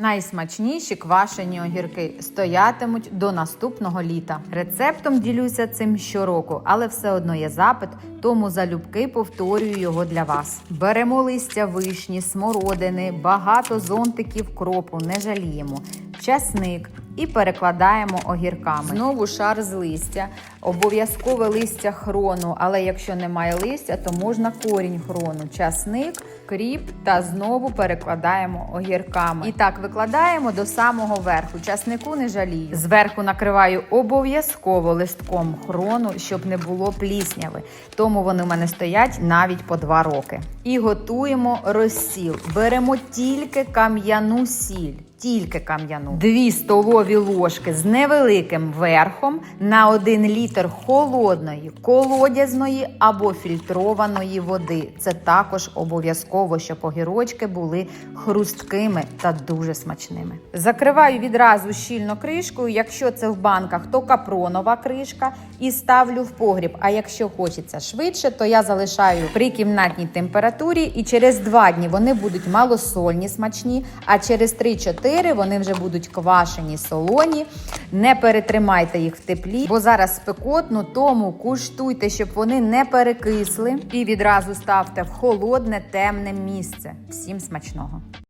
Найсмачніші квашені огірки стоятимуть до наступного літа. Рецептом ділюся цим щороку, але все одно є запит, тому залюбки повторюю його для вас. Беремо листя вишні, смородини, багато зонтиків кропу, не жаліємо, часник і перекладаємо огірками. Знову шар з листя, обов'язкове листя хрону, але якщо немає листя, то можна корінь хрону, часник, кріп та знову перекладаємо огірками. І так викладаємо до самого верху. Часнику не жалію. Зверху накриваю обов'язково листком хрону, щоб не було плісняви. Тому вони у мене стоять навіть по два роки. І готуємо розсіл. Беремо тільки кам'яну сіль. Тільки кам'яну. Дві столові ложки з невеликим верхом на 1 літр холодної, колодязної або фільтрованої води. Це також обов'язково, щоб огірочки були хрусткими та дуже смачними. Закриваю відразу щільно кришкою. Якщо це в банках, то капронова кришка і ставлю в погріб. А якщо хочеться швидше, то я залишаю при кімнатній температурі, і через два дні вони будуть малосольні, смачні, а через 3-4 вони вже будуть квашені, солоні. Не перетримайте їх в теплі, бо зараз спекотно, тому куштуйте, щоб вони не перекисли. І відразу ставте в холодне, темне місце. Всім смачного!